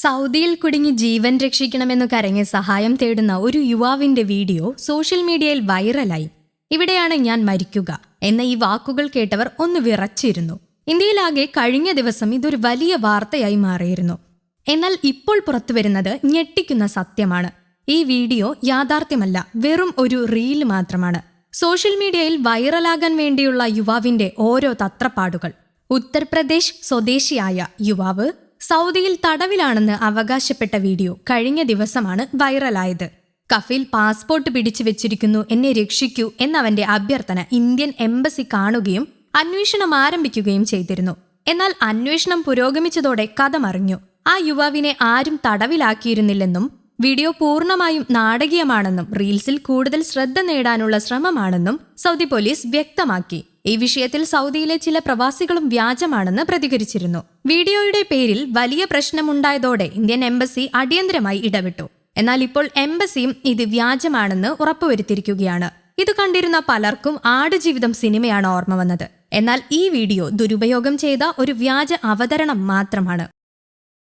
സൗദിയിൽ കുടുങ്ങി ജീവൻ രക്ഷിക്കണമെന്ന് കരഞ്ഞ് സഹായം തേടുന്ന ഒരു യുവാവിന്റെ വീഡിയോ സോഷ്യൽ മീഡിയയിൽ വൈറലായി. ഇവിടെയാണ് ഞാൻ മരിക്കുക എന്ന ഈ വാക്കുകൾ കേട്ടവർ ഒന്ന് വിറച്ചിരുന്നു. ഇന്ത്യയിലാകെ കഴിഞ്ഞ ദിവസം ഇതൊരു വലിയ വാർത്തയായി മാറിയിരുന്നു. എന്നാൽ ഇപ്പോൾ പുറത്തുവരുന്നത് ഞെട്ടിക്കുന്ന സത്യമാണ്. ഈ വീഡിയോ യാഥാർത്ഥ്യമല്ല വെറും ഒരു റീൽ മാത്രമാണ്. സോഷ്യൽ മീഡിയയിൽ വൈറലാകാൻ വേണ്ടിയുള്ള യുവാവിന്റെ ഓരോ തത്രപ്പാടുകൾ. ഉത്തർപ്രദേശ് സ്വദേശിയായ യുവാവ് സൗദിയിൽ തടവിലാണെന്ന് അവകാശപ്പെട്ട വീഡിയോ കഴിഞ്ഞ ദിവസമാണ് വൈറലായത്. കഫീൽ പാസ്പോർട്ട് പിടിച്ചു വെച്ചിരിക്കുന്നു എന്നെ രക്ഷിക്കൂ എന്നവന്റെ അഭ്യർത്ഥന ഇന്ത്യൻ എംബസി കാണുകയും അന്വേഷണം ആരംഭിക്കുകയും ചെയ്തിരുന്നു. എന്നാൽ അന്വേഷണം പുരോഗമിച്ചതോടെ കഥ മറിഞ്ഞു. ആ യുവാവിനെ ആരും തടവിലാക്കിയിരുന്നില്ലെന്നും വീഡിയോ പൂർണമായും നാടകീയമാണെന്നും റീൽസിൽ കൂടുതൽ ശ്രദ്ധ നേടാനുള്ള ശ്രമമാണെന്നും സൗദി പോലീസ് വ്യക്തമാക്കി. ഈ വിഷയത്തിൽ സൗദിയിലെ ചില പ്രവാസികളും വ്യാജമാണെന്ന് പ്രതികരിച്ചിരുന്നു. വീഡിയോയുടെ പേരിൽ വലിയ പ്രശ്നമുണ്ടായതോടെ ഇന്ത്യൻ എംബസി അടിയന്തരമായി ഇടപെട്ടു എന്നാൽ ഇപ്പോൾ എംബസിയും ഇത് വ്യാജമാണെന്ന് ഉറപ്പുവരുത്തിയിരിക്കുകയാണ്. ഇത് കണ്ടിരുന്ന പലർക്കും ആടുജീവിതം സിനിമയാണ് ഓർമ്മ വന്നത്. എന്നാൽ ഈ വീഡിയോ ദുരുപയോഗം ചെയ്ത ഒരു വ്യാജ അവതരണം മാത്രമാണ്.